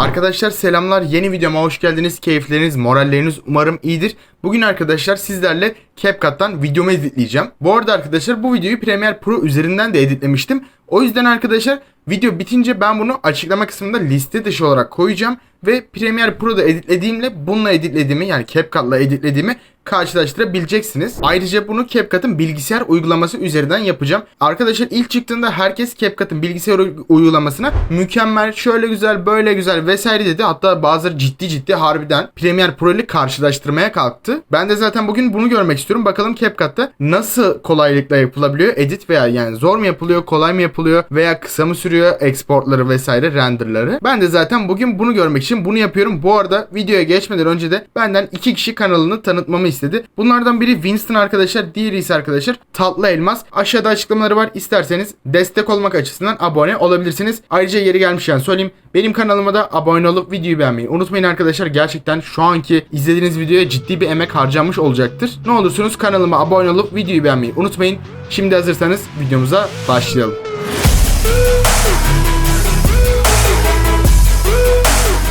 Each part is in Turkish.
Arkadaşlar selamlar. Yeni videoma hoş geldiniz. Keyifleriniz, moralleriniz umarım iyidir. Bugün arkadaşlar sizlerle CapCut'tan videomu editleyeceğim. Bu arada arkadaşlar bu videoyu Premiere Pro üzerinden de editlemiştim. O yüzden arkadaşlar video bitince ben bunu açıklama kısmında liste dışı olarak koyacağım. Ve Premiere Pro'da editlediğimle bununla editlediğimi yani CapCut'la editlediğimi karşılaştırabileceksiniz. Ayrıca bunu CapCut'ın bilgisayar uygulaması üzerinden yapacağım. Arkadaşlar ilk çıktığında herkes CapCut'ın bilgisayar uy- uygulamasına mükemmel, şöyle güzel, böyle güzel vesaire dedi. Hatta bazıları ciddi ciddi harbiden Premiere Pro ile karşılaştırmaya kalktı. Ben de zaten bugün bunu görmek istiyorum. Bakalım CapCut'ta nasıl kolaylıkla yapılabiliyor? Edit veya yani zor mu yapılıyor, kolay mı yapılıyor veya kısa mı sürüyor exportları vesaire renderları. Ben de zaten bugün bunu görmek için bunu yapıyorum. Bu arada videoya geçmeden önce de benden iki kişi kanalını tanıtmamı istedi. Bunlardan biri Winston arkadaşlar, diğeri ise arkadaşlar Tatlı Elmas. Aşağıda açıklamaları var. İsterseniz destek olmak açısından abone olabilirsiniz. Ayrıca yeri gelmişken söyleyeyim. Benim kanalıma da abone olup videoyu beğenmeyi unutmayın arkadaşlar. Gerçekten şu anki izlediğiniz videoya ciddi bir emek harcanmış olacaktır. Ne olursunuz kanalıma abone olup videoyu beğenmeyi unutmayın. Şimdi hazırsanız videomuza başlayalım. Thank you.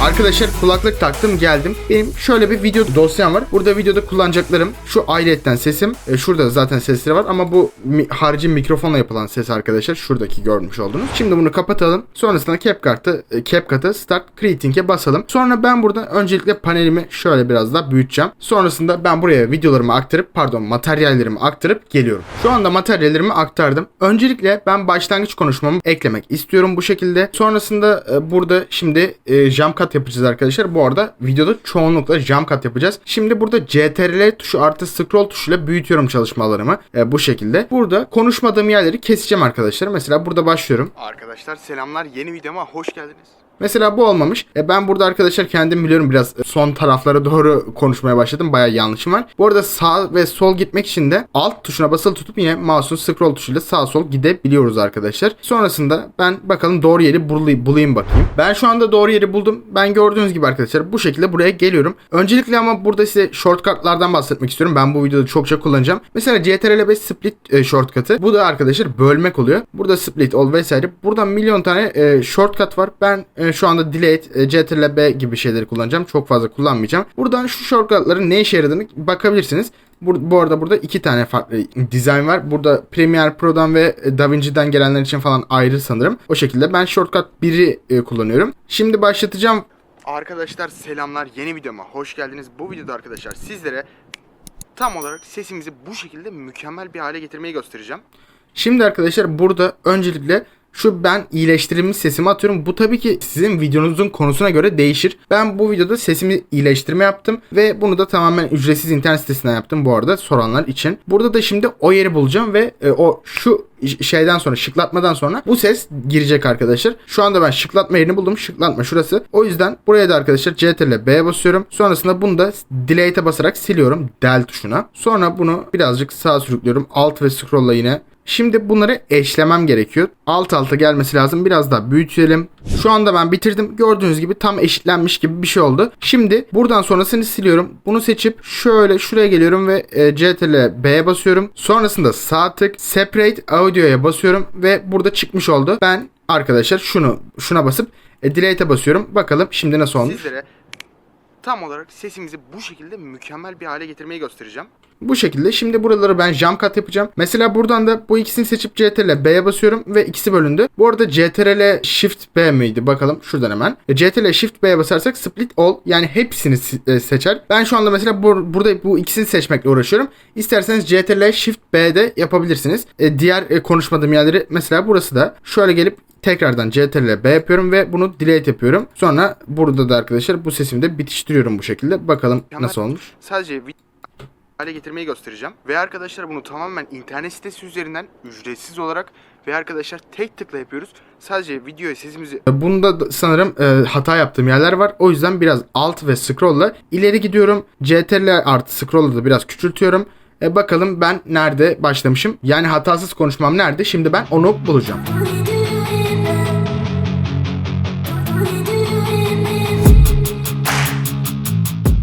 Arkadaşlar kulaklık taktım geldim. Benim şöyle bir video dosyam var. Burada videoda kullanacaklarım şu ayrıyetten sesim. E, şurada zaten sesleri var ama bu mi, harici mikrofonla yapılan ses arkadaşlar. Şuradaki görmüş oldunuz. Şimdi bunu kapatalım. Sonrasında CapCut'ı e, CapCut'ı Start Creating'e basalım. Sonra ben burada öncelikle panelimi şöyle biraz daha büyüteceğim. Sonrasında ben buraya videolarımı aktarıp pardon materyallerimi aktarıp geliyorum. Şu anda materyallerimi aktardım. Öncelikle ben başlangıç konuşmamı eklemek istiyorum bu şekilde. Sonrasında e, burada şimdi e, jump cut yapacağız arkadaşlar. Bu arada videoda çoğunlukla jump cut yapacağız. Şimdi burada CTRL tuşu artı scroll tuşuyla büyütüyorum çalışmalarımı e, bu şekilde. Burada konuşmadığım yerleri keseceğim arkadaşlar. Mesela burada başlıyorum. Arkadaşlar selamlar. Yeni videoma hoş geldiniz. Mesela bu olmamış. E ben burada arkadaşlar kendim biliyorum biraz son taraflara doğru konuşmaya başladım. Bayağı yanlışım var. Bu arada sağ ve sol gitmek için de alt tuşuna basılı tutup yine mouse'un scroll tuşuyla sağ sol gidebiliyoruz arkadaşlar. Sonrasında ben bakalım doğru yeri bulay- bulayım bakayım. Ben şu anda doğru yeri buldum. Ben gördüğünüz gibi arkadaşlar bu şekilde buraya geliyorum. Öncelikle ama burada size shortcutlardan bahsetmek istiyorum. Ben bu videoda çokça kullanacağım. Mesela CTRL 5 split e, shortcut'ı. Bu da arkadaşlar bölmek oluyor. Burada split ol vesaire. Burada milyon tane e, shortcut var. Ben e, şu anda delete, e, gibi şeyleri kullanacağım. Çok fazla kullanmayacağım. Buradan şu shortcut'ların ne işe yaradığını bakabilirsiniz. Bu, bu arada burada iki tane farklı dizayn var. Burada Premiere Pro'dan ve DaVinci'den gelenler için falan ayrı sanırım. O şekilde ben shortcut 1'i e, kullanıyorum. Şimdi başlatacağım. Arkadaşlar selamlar. Yeni videoma hoş geldiniz. Bu videoda arkadaşlar sizlere tam olarak sesimizi bu şekilde mükemmel bir hale getirmeyi göstereceğim. Şimdi arkadaşlar burada öncelikle şu ben iyileştirilmiş sesimi atıyorum. Bu tabii ki sizin videonuzun konusuna göre değişir. Ben bu videoda sesimi iyileştirme yaptım ve bunu da tamamen ücretsiz internet sitesinden yaptım bu arada soranlar için. Burada da şimdi o yeri bulacağım ve e, o şu şeyden sonra şıklatmadan sonra bu ses girecek arkadaşlar. Şu anda ben şıklatma yerini buldum. Şıklatma şurası. O yüzden buraya da arkadaşlar CTRL B'ye basıyorum. Sonrasında bunu da delete'e basarak siliyorum. Del tuşuna. Sonra bunu birazcık sağa sürüklüyorum. Alt ve scroll'la yine Şimdi bunları eşlemem gerekiyor. Alt alta gelmesi lazım. Biraz daha büyütelim. Şu anda ben bitirdim. Gördüğünüz gibi tam eşitlenmiş gibi bir şey oldu. Şimdi buradan sonrasını siliyorum. Bunu seçip şöyle şuraya geliyorum ve e, CTRL B'ye basıyorum. Sonrasında sağ tık Separate Audio'ya basıyorum ve burada çıkmış oldu. Ben arkadaşlar şunu şuna basıp e, Delete'e basıyorum. Bakalım şimdi nasıl olmuş. Sizlere tam olarak sesimizi bu şekilde mükemmel bir hale getirmeyi göstereceğim. Bu şekilde şimdi buraları ben jump cut yapacağım. Mesela buradan da bu ikisini seçip CTRL B'ye basıyorum ve ikisi bölündü. Bu arada CTRL Shift B miydi bakalım şuradan hemen. E, CTRL Shift B'ye basarsak split all yani hepsini e, seçer. Ben şu anda mesela bur burada bu ikisini seçmekle uğraşıyorum. İsterseniz CTRL Shift B'de yapabilirsiniz. E, diğer e, konuşmadığım yerleri mesela burası da şöyle gelip tekrardan CTRL B yapıyorum ve bunu delete yapıyorum. Sonra burada da arkadaşlar bu sesimi de bitiştiriyorum bu şekilde. Bakalım nasıl olmuş. Sadece hale getirmeyi göstereceğim. Ve arkadaşlar bunu tamamen internet sitesi üzerinden ücretsiz olarak ve arkadaşlar tek tıkla yapıyoruz. Sadece videoya sesimizi... Bunda da sanırım e, hata yaptığım yerler var. O yüzden biraz alt ve scroll'la ileri gidiyorum. CTRL artı scroll'la da biraz küçültüyorum. E, bakalım ben nerede başlamışım. Yani hatasız konuşmam nerede? Şimdi ben onu bulacağım.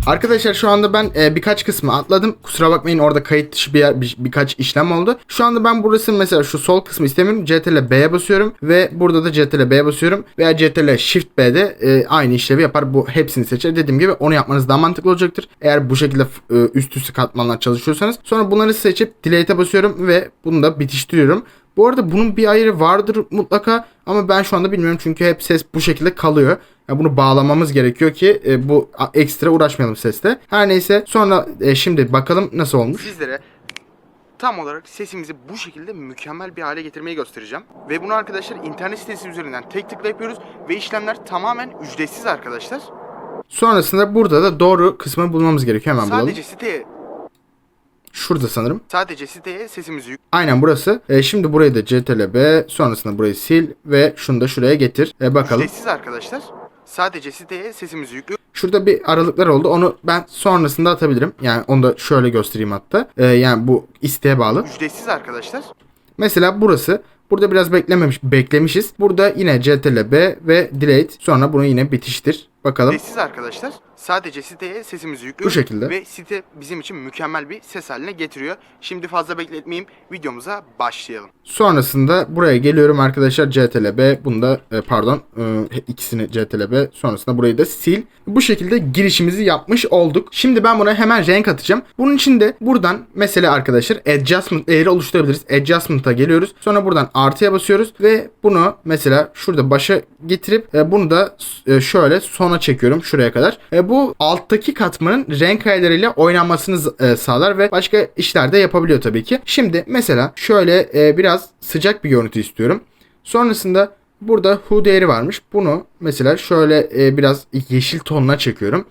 Arkadaşlar şu anda ben e, birkaç kısmı atladım. Kusura bakmayın orada kayıt dışı bir, yer- bir- birkaç işlem oldu. Şu anda ben burası mesela şu sol kısmı istemiyorum. CTRL B'ye basıyorum ve burada da CTRL B'ye basıyorum veya CTRL Shift B'de e, aynı işlevi yapar. Bu hepsini seçer. Dediğim gibi onu yapmanız daha mantıklı olacaktır. Eğer bu şekilde e, üst üste katmanlar çalışıyorsanız. Sonra bunları seçip Delete'e basıyorum ve bunu da bitiştiriyorum. Bu arada bunun bir ayarı vardır mutlaka ama ben şu anda bilmiyorum çünkü hep ses bu şekilde kalıyor. Bunu bağlamamız gerekiyor ki e, bu ekstra uğraşmayalım sesle. Her neyse sonra e, şimdi bakalım nasıl olmuş. Sizlere tam olarak sesimizi bu şekilde mükemmel bir hale getirmeyi göstereceğim. Ve bunu arkadaşlar internet sitesi üzerinden tek tıkla yapıyoruz ve işlemler tamamen ücretsiz arkadaşlar. Sonrasında burada da doğru kısmı bulmamız gerekiyor hemen bulalım. Sadece siteye Şurada sanırım. sadece siteye sesimizi yük Aynen burası. E, şimdi burayı da CTRL B sonrasında burayı sil ve şunu da şuraya getir. E, bakalım. ücretsiz arkadaşlar. Sadece siteye sesimizi yüklüyoruz. Şurada bir aralıklar oldu. Onu ben sonrasında atabilirim. Yani onu da şöyle göstereyim hatta. Ee, yani bu isteğe bağlı. Ücretsiz arkadaşlar. Mesela burası. Burada biraz beklememiş, beklemişiz. Burada yine CTRL B ve delete. Sonra bunu yine bitiştir. Bakalım. Ücretsiz arkadaşlar. Sadece siteye sesimizi yüklüyoruz. Bu şekilde. Ve site bizim için mükemmel bir ses haline getiriyor. Şimdi fazla bekletmeyeyim. Videomuza başlayalım. Sonrasında buraya geliyorum arkadaşlar CTRL B. Bunu da e, pardon e, ikisini CTRL B. Sonrasında burayı da sil. Bu şekilde girişimizi yapmış olduk. Şimdi ben buna hemen renk atacağım. Bunun için de buradan mesela arkadaşlar adjustment layer'ı oluşturabiliriz. Adjustment'a geliyoruz. Sonra buradan artıya basıyoruz ve bunu mesela şurada başa getirip e, bunu da şöyle sona çekiyorum şuraya kadar. E, bu alttaki katmanın renk ayarlarıyla oynanmasını e, sağlar ve başka işler de yapabiliyor tabii ki. Şimdi mesela şöyle e, biraz sıcak bir görüntü istiyorum. Sonrasında burada who değeri varmış. Bunu mesela şöyle e, biraz yeşil tonuna çekiyorum.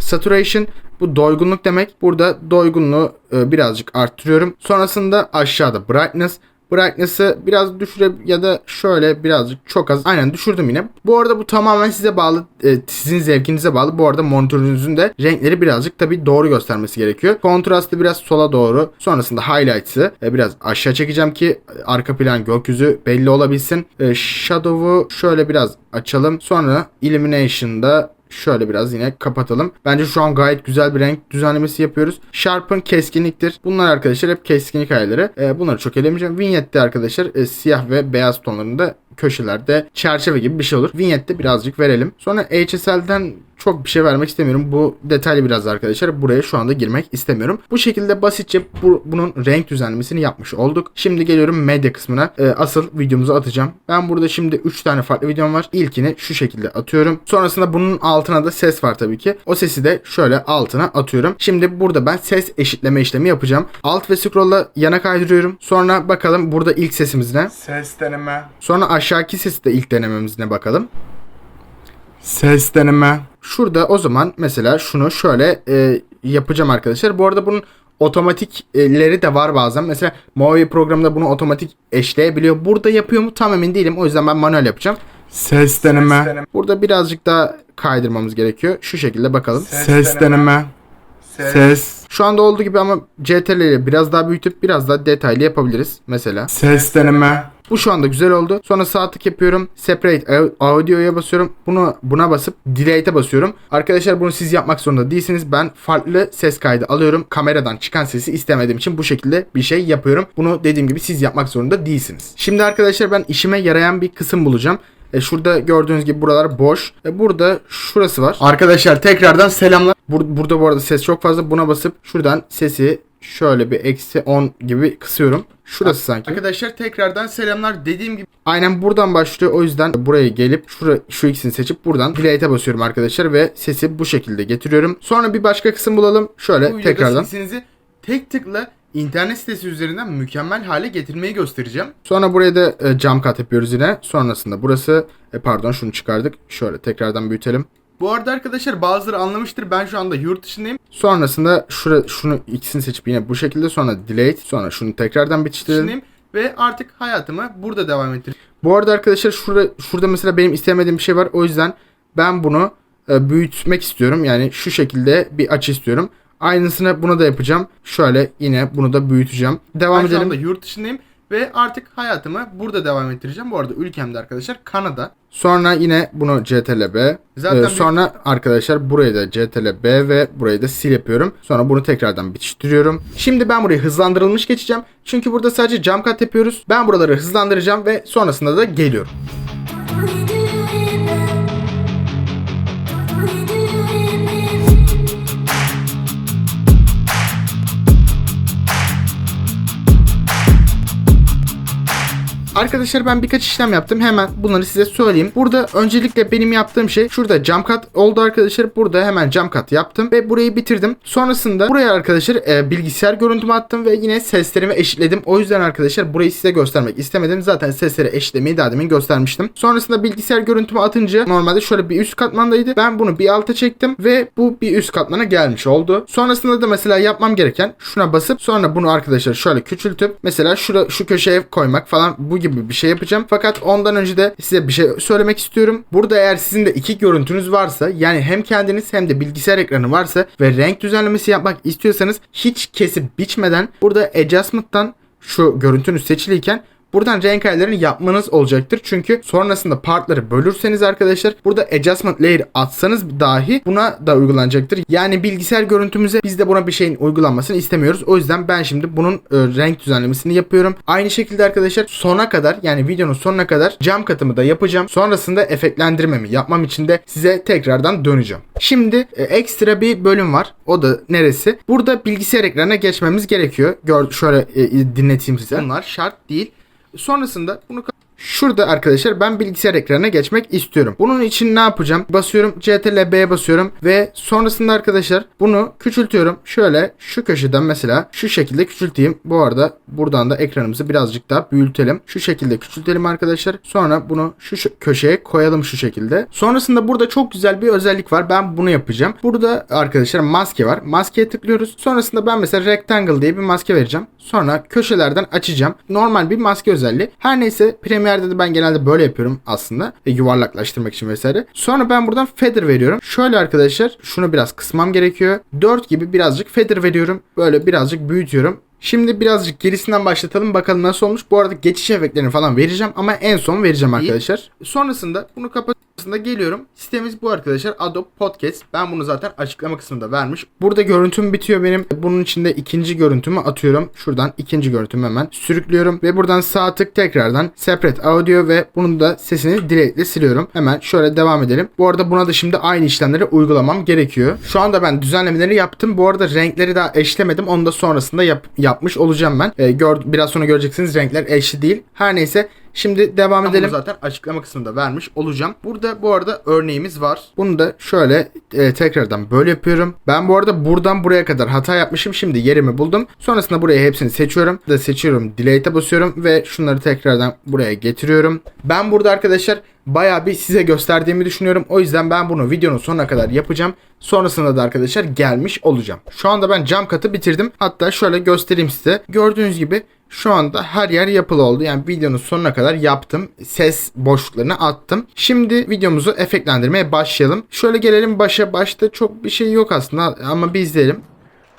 Saturation bu doygunluk demek. Burada doygunluğu e, birazcık arttırıyorum. Sonrasında aşağıda brightness. Brightness'ı biraz düşüre ya da şöyle birazcık çok az. Aynen düşürdüm yine. Bu arada bu tamamen size bağlı. e, sizin zevkinize bağlı. Bu arada monitörünüzün de renkleri birazcık tabii doğru göstermesi gerekiyor. Kontrastı biraz sola doğru. Sonrasında highlights'ı e, biraz aşağı çekeceğim ki e, arka plan gökyüzü belli olabilsin. Shadow'u şöyle biraz açalım. Sonra illumination'da Şöyle biraz yine kapatalım. Bence şu an gayet güzel bir renk düzenlemesi yapıyoruz. Sharpen keskinliktir. Bunlar arkadaşlar hep keskinlik ayarları. Ee, bunları çok elemeyeceğim. Vignette'de arkadaşlar e, siyah ve beyaz tonlarında köşelerde çerçeve gibi bir şey olur. Vignette birazcık verelim. Sonra HSL'den çok bir şey vermek istemiyorum. Bu detaylı biraz arkadaşlar. Buraya şu anda girmek istemiyorum. Bu şekilde basitçe bu- bunun renk düzenlemesini yapmış olduk. Şimdi geliyorum medya kısmına. Ee, asıl videomuzu atacağım. Ben burada şimdi 3 tane farklı videom var. İlkini şu şekilde atıyorum. Sonrasında bunun altına da ses var tabii ki. O sesi de şöyle altına atıyorum. Şimdi burada ben ses eşitleme işlemi yapacağım. Alt ve scroll'la yana kaydırıyorum. Sonra bakalım burada ilk sesimiz ne? Ses deneme. Sonra aşağıki sesi de ilk denememizine bakalım. Ses deneme. Şurada o zaman mesela şunu şöyle e, yapacağım arkadaşlar. Bu arada bunun otomatikleri de var bazen. Mesela Movi programında bunu otomatik eşleyebiliyor. Burada yapıyor mu tam emin değilim. O yüzden ben manuel yapacağım. Ses deneme. Burada birazcık daha kaydırmamız gerekiyor. Şu şekilde bakalım. Ses deneme. Ses. Şu anda olduğu gibi ama CTRL ile biraz daha büyütüp biraz daha detaylı yapabiliriz. Mesela. Ses deneme. Bu şu anda güzel oldu. Sonra sağ tık yapıyorum. Separate au- audio'ya basıyorum. Bunu buna basıp delete'e basıyorum. Arkadaşlar bunu siz yapmak zorunda değilsiniz. Ben farklı ses kaydı alıyorum. Kameradan çıkan sesi istemediğim için bu şekilde bir şey yapıyorum. Bunu dediğim gibi siz yapmak zorunda değilsiniz. Şimdi arkadaşlar ben işime yarayan bir kısım bulacağım. E, şurada gördüğünüz gibi buralar boş. E, burada şurası var. Arkadaşlar tekrardan selamlar. Bur- burada bu arada ses çok fazla. Buna basıp şuradan sesi şöyle bir eksi 10 gibi kısıyorum. Şurası sanki. Arkadaşlar tekrardan selamlar. Dediğim gibi aynen buradan başlıyor. O yüzden buraya gelip şura, şu ikisini seçip buradan delete'e basıyorum arkadaşlar ve sesi bu şekilde getiriyorum. Sonra bir başka kısım bulalım. Şöyle tekrardan. Sesinizi tek tıkla internet sitesi üzerinden mükemmel hale getirmeyi göstereceğim. Sonra buraya da e, jump cut yapıyoruz yine. Sonrasında burası e, pardon şunu çıkardık. Şöyle tekrardan büyütelim. Bu arada arkadaşlar bazıları anlamıştır. Ben şu anda yurt dışındayım. Sonrasında şura, şunu ikisini seçip yine bu şekilde sonra delete sonra şunu tekrardan bitiştirelim. Ve artık hayatımı burada devam ettireyim. Bu arada arkadaşlar şurada, şurada mesela benim istemediğim bir şey var. O yüzden ben bunu e, büyütmek istiyorum. Yani şu şekilde bir açı istiyorum. Aynısını buna da yapacağım. Şöyle yine bunu da büyüteceğim. Devam Ben şu edelim. anda yurt dışındayım Ve artık hayatımı burada devam ettireceğim. Bu arada ülkemde arkadaşlar Kanada. Sonra yine bunu CTRL B. Zaten Ee, bir- sonra arkadaşlar burayı da CTRL B ve burayı da sil yapıyorum. Sonra bunu tekrardan bitiştiriyorum. Şimdi ben burayı hızlandırılmış geçeceğim. Çünkü burada sadece jump cut yapıyoruz. Ben buraları hızlandıracağım ve sonrasında da geliyorum. Arkadaşlar ben birkaç işlem yaptım. Hemen bunları size söyleyeyim. Burada öncelikle benim yaptığım şey şurada jump cut oldu arkadaşlar. Burada hemen jump cut yaptım ve burayı bitirdim. Sonrasında buraya arkadaşlar e, bilgisayar görüntümü attım ve yine seslerimi eşitledim. O yüzden arkadaşlar burayı size göstermek istemedim. Zaten sesleri eşitlemeyi daha demin göstermiştim. Sonrasında bilgisayar görüntümü atınca normalde şöyle bir üst katmandaydı. Ben bunu bir alta çektim ve bu bir üst katmana gelmiş oldu. Sonrasında da mesela yapmam gereken şuna basıp sonra bunu arkadaşlar şöyle küçültüp mesela şura, şu köşeye koymak falan bu gibi bir şey yapacağım. Fakat ondan önce de size bir şey söylemek istiyorum. Burada eğer sizin de iki görüntünüz varsa yani hem kendiniz hem de bilgisayar ekranı varsa ve renk düzenlemesi yapmak istiyorsanız hiç kesip biçmeden burada adjustment'tan şu görüntünüz seçiliyken Buradan renk ayarlarını yapmanız olacaktır. Çünkü sonrasında partları bölürseniz arkadaşlar burada adjustment layer atsanız dahi buna da uygulanacaktır. Yani bilgisayar görüntümüze biz de buna bir şeyin uygulanmasını istemiyoruz. O yüzden ben şimdi bunun e, renk düzenlemesini yapıyorum. Aynı şekilde arkadaşlar sona kadar yani videonun sonuna kadar cam katımı da yapacağım. Sonrasında efektlendirmemi yapmam için de size tekrardan döneceğim. Şimdi e, ekstra bir bölüm var. O da neresi? Burada bilgisayar ekranına geçmemiz gerekiyor. Gör, şöyle e, dinleteyim size. Bunlar şart değil. Sonrasında bunu Şurada arkadaşlar ben bilgisayar ekranına geçmek istiyorum. Bunun için ne yapacağım? Basıyorum CTRL B'ye basıyorum ve sonrasında arkadaşlar bunu küçültüyorum. Şöyle şu köşeden mesela şu şekilde küçülteyim. Bu arada buradan da ekranımızı birazcık daha büyütelim. Şu şekilde küçültelim arkadaşlar. Sonra bunu şu köşeye koyalım şu şekilde. Sonrasında burada çok güzel bir özellik var. Ben bunu yapacağım. Burada arkadaşlar maske var. Maskeye tıklıyoruz. Sonrasında ben mesela rectangle diye bir maske vereceğim. Sonra köşelerden açacağım. Normal bir maske özelliği. Her neyse Premiere'de de ben genelde böyle yapıyorum aslında. E, yuvarlaklaştırmak için vesaire. Sonra ben buradan feather veriyorum. Şöyle arkadaşlar şunu biraz kısmam gerekiyor. 4 gibi birazcık feather veriyorum. Böyle birazcık büyütüyorum. Şimdi birazcık gerisinden başlatalım bakalım nasıl olmuş. Bu arada geçiş efektlerini falan vereceğim ama en son vereceğim arkadaşlar. Sonrasında bunu kapatmasında geliyorum. Sitemiz bu arkadaşlar Adobe Podcast. Ben bunu zaten açıklama kısmında vermiş. Burada görüntüm bitiyor benim. Bunun içinde ikinci görüntümü atıyorum. Şuradan ikinci görüntümü hemen sürüklüyorum ve buradan sağ tık tekrardan separate audio ve bunun da sesini delete'le siliyorum. Hemen şöyle devam edelim. Bu arada buna da şimdi aynı işlemleri uygulamam gerekiyor. Şu anda ben düzenlemeleri yaptım. Bu arada renkleri daha eşlemedim. Onu da sonrasında yap, yapmış olacağım ben. Ee, gör, biraz sonra göreceksiniz renkler eşli değil. Her neyse Şimdi devam edelim. zaten açıklama kısmında vermiş olacağım. Burada bu arada örneğimiz var. Bunu da şöyle e, tekrardan böyle yapıyorum. Ben bu arada buradan buraya kadar hata yapmışım. Şimdi yerimi buldum. Sonrasında buraya hepsini seçiyorum. Da seçiyorum. Delete'e basıyorum ve şunları tekrardan buraya getiriyorum. Ben burada arkadaşlar bayağı bir size gösterdiğimi düşünüyorum. O yüzden ben bunu videonun sonuna kadar yapacağım. Sonrasında da arkadaşlar gelmiş olacağım. Şu anda ben cam katı bitirdim. Hatta şöyle göstereyim size. Gördüğünüz gibi şu anda her yer yapılı oldu. Yani videonun sonuna kadar yaptım. Ses boşluklarını attım. Şimdi videomuzu efektlendirmeye başlayalım. Şöyle gelelim başa. Başta çok bir şey yok aslında ama bir izleyelim.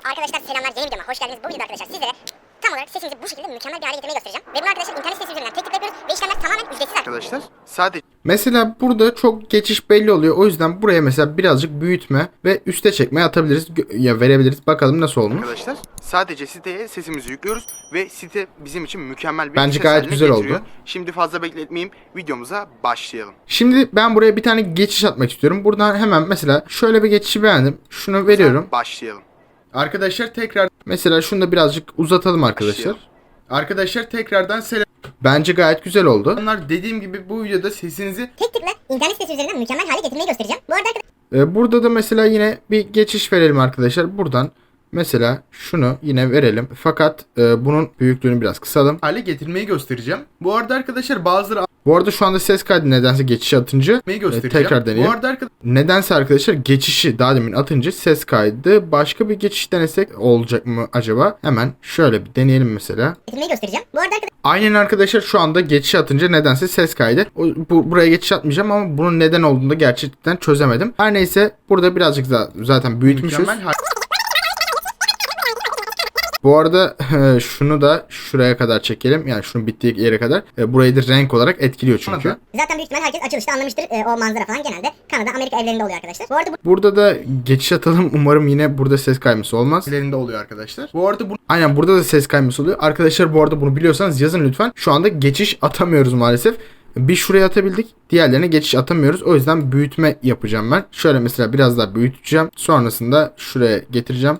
Arkadaşlar selamlar yeni videoma hoş geldiniz. Bu videoda arkadaşlar sizlere tam olarak sesinizi bu şekilde mükemmel bir hale getirmeyi göstereceğim. Ve bunu arkadaşlar internet sitesi üzerinden tek tıkla yapıyoruz ve işlemler tamamen ücretsiz Arkadaşlar sadece Mesela burada çok geçiş belli oluyor. O yüzden buraya mesela birazcık büyütme ve üste çekme atabiliriz. Ya verebiliriz. Bakalım nasıl olmuş. arkadaşlar sadece siteye sesimizi yüklüyoruz ve site bizim için mükemmel bir Bence ses gayet haline güzel getiriyor. oldu. Şimdi fazla bekletmeyeyim videomuza başlayalım. Şimdi ben buraya bir tane geçiş atmak istiyorum. Buradan hemen mesela şöyle bir geçişi beğendim. Şunu veriyorum. Başlayalım. Arkadaşlar tekrar mesela şunu da birazcık uzatalım arkadaşlar. Başlayalım. Arkadaşlar tekrardan selam. Bence gayet güzel oldu. Onlar dediğim gibi bu videoda sesinizi Tek tıkla internet sitesi üzerinden mükemmel hale getirmeyi göstereceğim. Bu arada arkadaşlar Ee, burada da mesela yine bir geçiş verelim arkadaşlar. Buradan mesela şunu yine verelim. Fakat e, bunun büyüklüğünü biraz kısalım. Hale getirmeyi göstereceğim. Bu arada arkadaşlar bazıları bu arada şu anda ses kaydı nedense geçiş atınca e, tekrar deneyelim. Bu arada arka- nedense arkadaşlar geçişi daha demin atınca ses kaydı. Başka bir geçiş denesek olacak mı acaba? Hemen şöyle bir deneyelim mesela. getirmeyi göstereceğim. Bu arada arkadaşlar Aynen arkadaşlar şu anda geçiş atınca nedense ses kaydı. O, bu, buraya geçiş atmayacağım ama bunun neden olduğunu da gerçekten çözemedim. Her neyse burada birazcık daha zaten büyütmüşüz. Bu Bu arada şunu da şuraya kadar çekelim. Yani şunun bittiği yere kadar. E, burayı da renk olarak etkiliyor çünkü. Zaten büyük ihtimal herkes açılışta anlamıştır. Ee, o manzara falan genelde Kanada, Amerika evlerinde oluyor arkadaşlar. Bu arada bu Burada da geçiş atalım. Umarım yine burada ses kayması olmaz. Ellerinde oluyor arkadaşlar. Bu arada bu Aynen burada da ses kayması oluyor. Arkadaşlar bu arada bunu biliyorsanız yazın lütfen. Şu anda geçiş atamıyoruz maalesef. Bir şuraya atabildik. Diğerlerine geçiş atamıyoruz. O yüzden büyütme yapacağım ben. Şöyle mesela biraz daha büyüteceğim. Sonrasında şuraya getireceğim.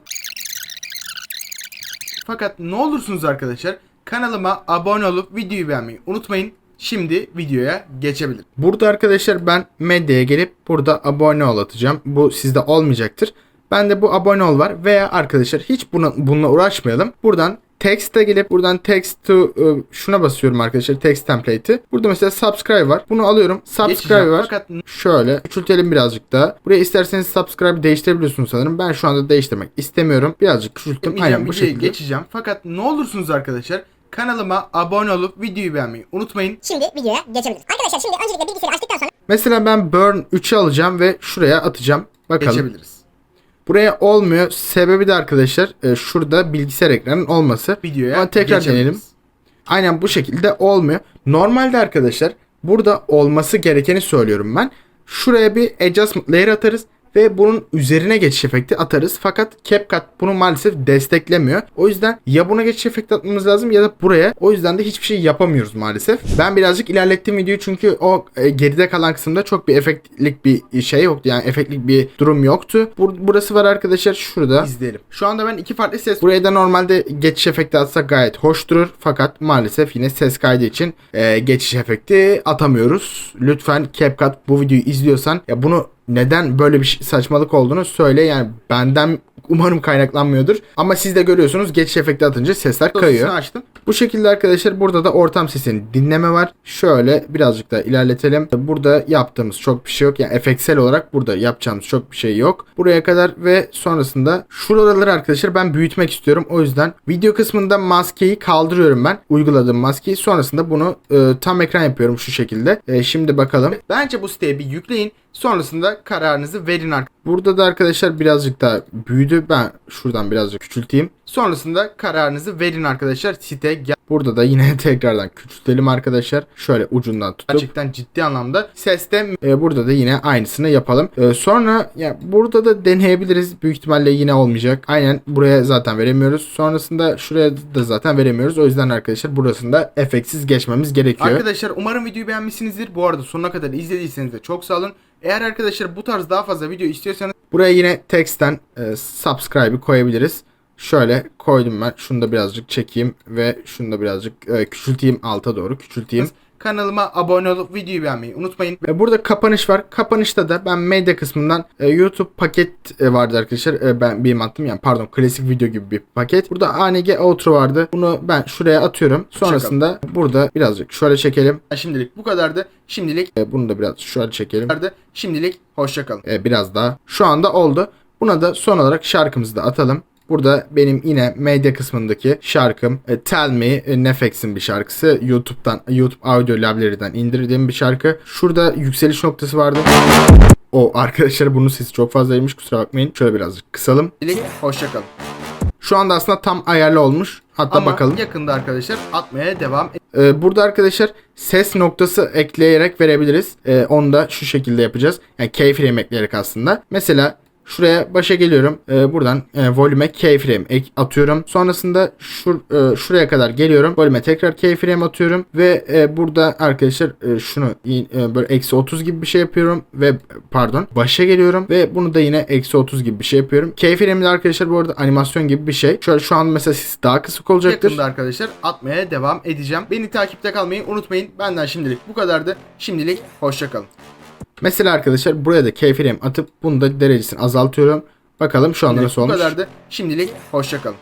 Fakat ne olursunuz arkadaşlar kanalıma abone olup videoyu beğenmeyi unutmayın. Şimdi videoya geçebilirim. Burada arkadaşlar ben medyaya gelip burada abone ol atacağım. Bu sizde olmayacaktır. Ben de bu abone ol var veya arkadaşlar hiç buna, bununla uğraşmayalım. Buradan Text'e gelip buradan text to e, şuna basıyorum arkadaşlar text template'i. Burada mesela subscribe var. Bunu alıyorum. Subscribe Geçeceğim. var. Fakat Şöyle küçültelim birazcık daha. Buraya isterseniz subscribe değiştirebiliyorsunuz sanırım. Ben şu anda değiştirmek istemiyorum. Birazcık küçülttüm. Aynen bu videoyu şekilde. geçeceğim. Fakat ne olursunuz arkadaşlar kanalıma abone olup videoyu beğenmeyi unutmayın. şimdi videoya geçebiliriz. Arkadaşlar şimdi öncelikle bilgisayarı açtıktan sonra Mesela ben burn 3'ü alacağım ve şuraya atacağım. Bakalım. Geçebiliriz. Buraya olmuyor. Sebebi de arkadaşlar e, şurada bilgisayar ekranının olması. Videoya Ama tekrar deneyelim. Aynen bu şekilde olmuyor. Normalde arkadaşlar burada olması gerekeni söylüyorum ben. Şuraya bir adjustment layer atarız ve bunun üzerine geçiş efekti atarız. Fakat CapCut bunu maalesef desteklemiyor. O yüzden ya buna geçiş efekti atmamız lazım ya da buraya. O yüzden de hiçbir şey yapamıyoruz maalesef. Ben birazcık ilerlettim videoyu çünkü o e, geride kalan kısımda çok bir efektlik bir şey yoktu. Yani efektlik bir durum yoktu. Bur- burası var arkadaşlar şurada. İzleyelim. Şu anda ben iki farklı ses Buraya da normalde geçiş efekti atsak gayet hoş durur. Fakat maalesef yine ses kaydı için e, geçiş efekti atamıyoruz. Lütfen CapCut bu videoyu izliyorsan ya bunu neden böyle bir saçmalık olduğunu söyle. Yani benden umarım kaynaklanmıyordur. Ama siz de görüyorsunuz geçiş efekti atınca sesler kayıyor. açtım. Bu şekilde arkadaşlar burada da ortam sesini dinleme var. Şöyle birazcık da ilerletelim. Burada yaptığımız çok bir şey yok. Yani efektsel olarak burada yapacağımız çok bir şey yok. Buraya kadar ve sonrasında şuraları arkadaşlar ben büyütmek istiyorum. O yüzden video kısmında maskeyi kaldırıyorum ben. Uyguladığım maskeyi. Sonrasında bunu e, tam ekran yapıyorum şu şekilde. E, şimdi bakalım. Bence bu siteye bir yükleyin. Sonrasında kararınızı verin arkadaşlar. Burada da arkadaşlar birazcık daha büyüdü. Ben şuradan birazcık küçülteyim. Sonrasında kararınızı verin arkadaşlar. Site gel- Burada da yine tekrardan küçültelim arkadaşlar. Şöyle ucundan tutup gerçekten ciddi anlamda seste E, burada da yine aynısını yapalım. E, sonra ya burada da deneyebiliriz. Büyük ihtimalle yine olmayacak. Aynen buraya zaten veremiyoruz. Sonrasında şuraya da zaten veremiyoruz. O yüzden arkadaşlar burasında efektsiz geçmemiz gerekiyor. Arkadaşlar umarım videoyu beğenmişsinizdir. Bu arada sonuna kadar izlediyseniz de çok sağ olun. Eğer arkadaşlar bu tarz daha fazla video istiyorsanız Buraya yine text'ten e, subscribe'ı koyabiliriz. Şöyle koydum ben. Şunu da birazcık çekeyim ve şunu da birazcık e, küçülteyim alta doğru küçülteyim. Kanalıma abone olup videoyu beğenmeyi unutmayın. Ve burada kapanış var. Kapanışta da ben medya kısmından e, YouTube paket e, vardı arkadaşlar. E, ben benim attım yani pardon klasik video gibi bir paket. Burada ANG outro vardı. Bunu ben şuraya atıyorum. Sonrasında burada birazcık şöyle çekelim. Şimdilik bu kadardı. Şimdilik E, bunu da biraz şöyle çekelim. Şimdilik hoşçakalın. E, biraz daha. Şu anda oldu. Buna da son olarak şarkımızı da atalım. Burada benim yine medya kısmındaki şarkım e, Tell Me e, Nefex'in bir şarkısı. YouTube'dan YouTube Audio Library'den indirdiğim bir şarkı. Şurada yükseliş noktası vardı. O arkadaşlar bunun sesi çok fazlaymış kusura bakmayın. Şöyle birazcık kısalım. Hoşçakalın. Şu anda aslında tam ayarlı olmuş. Hatta Ama bakalım. yakında arkadaşlar atmaya devam Ee, burada arkadaşlar ses noktası ekleyerek verebiliriz. Ee, onu da şu şekilde yapacağız. Yani keyframe ekleyerek aslında. Mesela şuraya başa geliyorum. Ee, buradan e, volüme keyframe ek atıyorum. Sonrasında şur, e, şuraya kadar geliyorum. Volüme tekrar keyframe atıyorum. Ve e, burada arkadaşlar e, şunu e, böyle eksi 30 gibi bir şey yapıyorum. Ve pardon başa geliyorum. Ve bunu da yine eksi 30 gibi bir şey yapıyorum. Keyframe de arkadaşlar bu arada animasyon gibi bir şey. Şöyle şu an mesela ses daha kısık olacaktır. Yakında arkadaşlar atmaya devam edeceğim. Beni takipte kalmayı unutmayın. Benden şimdilik bu kadardı. Şimdilik hoşçakalın. Mesela arkadaşlar buraya da keyframe atıp bunu da derecesini azaltıyorum. Bakalım şu anda nasıl bu olmuş. kadardı. Şimdilik hoşçakalın.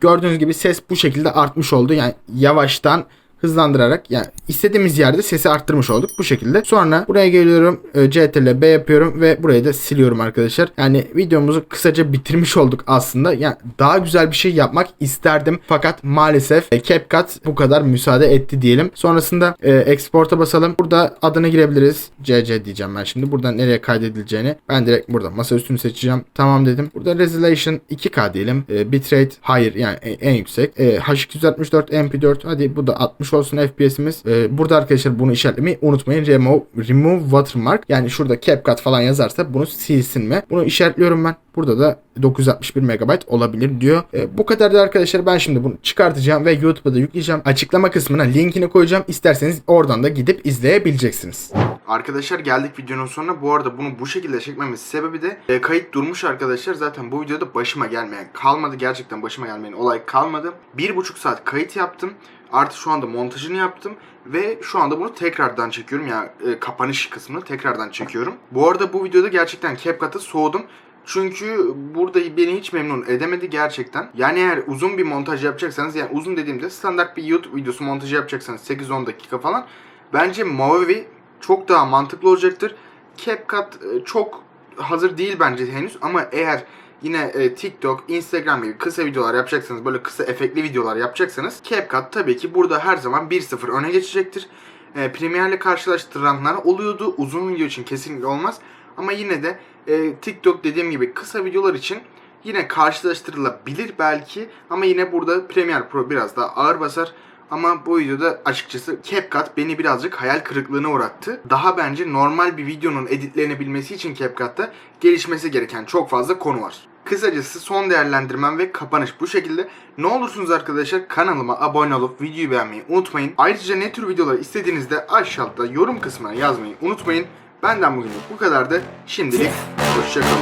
Gördüğünüz gibi ses bu şekilde artmış oldu. Yani yavaştan hızlandırarak yani istediğimiz yerde sesi arttırmış olduk bu şekilde. Sonra buraya geliyorum e, CTRL B yapıyorum ve burayı da siliyorum arkadaşlar. Yani videomuzu kısaca bitirmiş olduk aslında. Yani daha güzel bir şey yapmak isterdim fakat maalesef e, CapCut bu kadar müsaade etti diyelim. Sonrasında e, export'a basalım. Burada adını girebiliriz. CC diyeceğim ben şimdi. Buradan nereye kaydedileceğini ben direkt burada masa üstünü seçeceğim. Tamam dedim. Burada resolution 2K diyelim. E, bitrate hayır yani en, en yüksek. E, H264 MP4 hadi bu da 60 olsun FPS'imiz. E, burada arkadaşlar bunu işaretlemeyi unutmayın. Remove, remove watermark yani şurada CapCut falan yazarsa bunu silsin mi? Bunu işaretliyorum ben. Burada da 961 MB olabilir diyor. E, bu kadar da arkadaşlar ben şimdi bunu çıkartacağım ve YouTube'a da yükleyeceğim. Açıklama kısmına linkini koyacağım. İsterseniz oradan da gidip izleyebileceksiniz. Arkadaşlar geldik videonun sonuna. Bu arada bunu bu şekilde çekmemin sebebi de e, kayıt durmuş arkadaşlar. Zaten bu videoda başıma gelmeyen kalmadı. Gerçekten başıma gelmeyen olay kalmadı. Bir buçuk saat kayıt yaptım. Artı şu anda montajını yaptım. Ve şu anda bunu tekrardan çekiyorum. Yani e, kapanış kısmını tekrardan çekiyorum. Bu arada bu videoda gerçekten CapCut'ı soğudum. Çünkü burada beni hiç memnun edemedi gerçekten. Yani eğer uzun bir montaj yapacaksanız yani uzun dediğimde standart bir YouTube videosu montajı yapacaksanız 8-10 dakika falan bence Movavi çok daha mantıklı olacaktır. CapCut e, çok hazır değil bence henüz ama eğer yine e, TikTok, Instagram gibi kısa videolar yapacaksanız böyle kısa efektli videolar yapacaksanız CapCut tabii ki burada her zaman 1-0 öne geçecektir. E, Premiere'le karşılaştıranlar oluyordu. Uzun video için kesinlikle olmaz. Ama yine de e, TikTok dediğim gibi kısa videolar için yine karşılaştırılabilir belki. Ama yine burada Premiere Pro biraz daha ağır basar. Ama bu videoda açıkçası CapCut beni birazcık hayal kırıklığına uğrattı. Daha bence normal bir videonun editlenebilmesi için CapCut'ta gelişmesi gereken çok fazla konu var. Kısacası son değerlendirmem ve kapanış bu şekilde. Ne olursunuz arkadaşlar kanalıma abone olup videoyu beğenmeyi unutmayın. Ayrıca ne tür videolar istediğinizde aşağıda yorum kısmına yazmayı unutmayın. Benden bugünlük bu kadardı. Şimdilik hoşçakalın.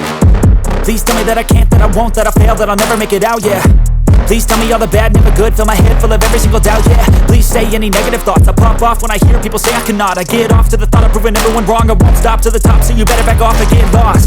Please tell me that I can't, that I won't, that I fail, that I'll never make it out, yeah Please tell me all the bad, never good, fill my head full of every single doubt, yeah. Please say any negative thoughts, I pop off when I hear people say I cannot. I get off to the thought of proving everyone wrong, I won't stop to the top, so you better back off and get lost